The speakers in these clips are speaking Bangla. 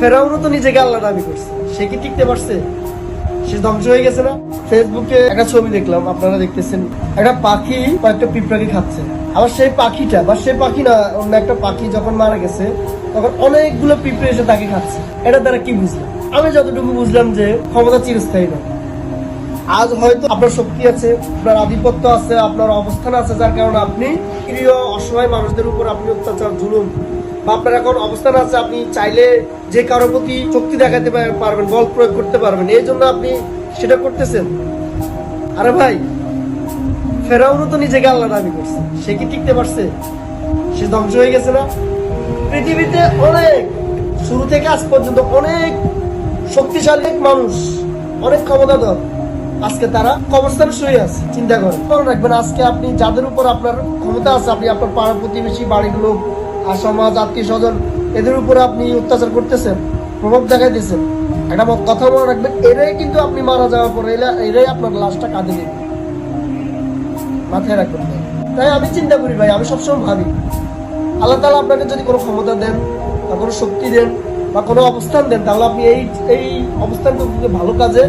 ফেরাউনও তো নিজেকে আল্লাহ দাবি করছে। সে কি টিকতে পারছে? সে ধ্বংস হয়ে গেছে না? ফেসবুকে একটা ছবি দেখলাম, আপনারা দেখতেছেন। একটা পাখি কয়েকটা পিঁপড়াকে খাচ্ছে। আবার সেই পাখিটা, বা সেই পাখি না, অন্য একটা পাখি যখন মারা গেছে, তখন অনেকগুলো পিঁপড়ে এসে তাকে খাচ্ছে। এটা দ্বারা কি বুঝলাম আমি যতটুকু বুঝলাম যে ক্ষমতা চিরস্থায়ী নয়। আজ হয়তো আপনার শক্তি আছে, আপনার আধিপত্য আছে, আপনার অবস্থান আছে, যার কারণে আপনি প্রিয় অসহায় মানুষদের উপর আপনি অত্যাচার, জুলুম বা আপনার এখন অবস্থান আছে, আপনি চাইলে যে কারোর প্রতি শক্তি দেখাতে পারবেন, বল প্রয়োগ করতে পারবেন। এই জন্য আপনি সেটা করতেছেন। আরে ভাই, ফেরাউনও তো নিজেকে আল্লাহ দাবি করছে। সে কি টিকতে পারছে? সে ধ্বংস হয়ে গেছে না? পৃথিবীতে অনেক, শুরু থেকে আজ পর্যন্ত অনেক শক্তিশালী মানুষ, অনেক ক্ষমতাধর। আজকে তারা কবরস্থানে শুয়ে আছে, চিন্তা করেন। মনে রাখবেন, আজকে আপনি যাদের উপর আপনার ক্ষমতা আছে, আপনি আপনার পাড়া প্রতিবেশী, বাড়ির লোক, আর সমাজ, আত্মীয় স্বজন, এদের উপরে আপনি অত্যাচার করতেছেন, প্রভাব দেখাইতেছেন একটা কথা মনে রাখবেন, এরাই কিন্তু আপনি মারা যাওয়ার পরে এরা- এরাই আপনার লাশটা কাঁদে নেবে। মাথায় রাখবেন তাই আমি চিন্তা করি ভাই, আমি সবসময় ভাবি, আল্লাহ তালা আপনাকে যদি কোনো ক্ষমতা দেন, বা কোনো শক্তি দেন, বা কোনো অবস্থান দেন, তাহলে আপনি এই এই অবস্থানটুকুকে ভালো কাজে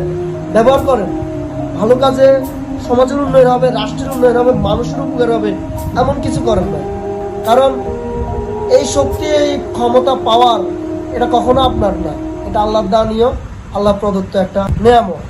ব্যবহার করেন। ভালো কাজে সমাজের উন্নয়ন হবে, রাষ্ট্রের উন্নয়ন হবে, মানুষের উপকার হবে, এমন কিছু করেন না কারণ এই শক্তি, এই ক্ষমতা পাওয়ার এটা কখনো আপনার না। এটা আল্লাহ দানীয় আল্লাহ প্রদত্ত একটা নিয়ামত।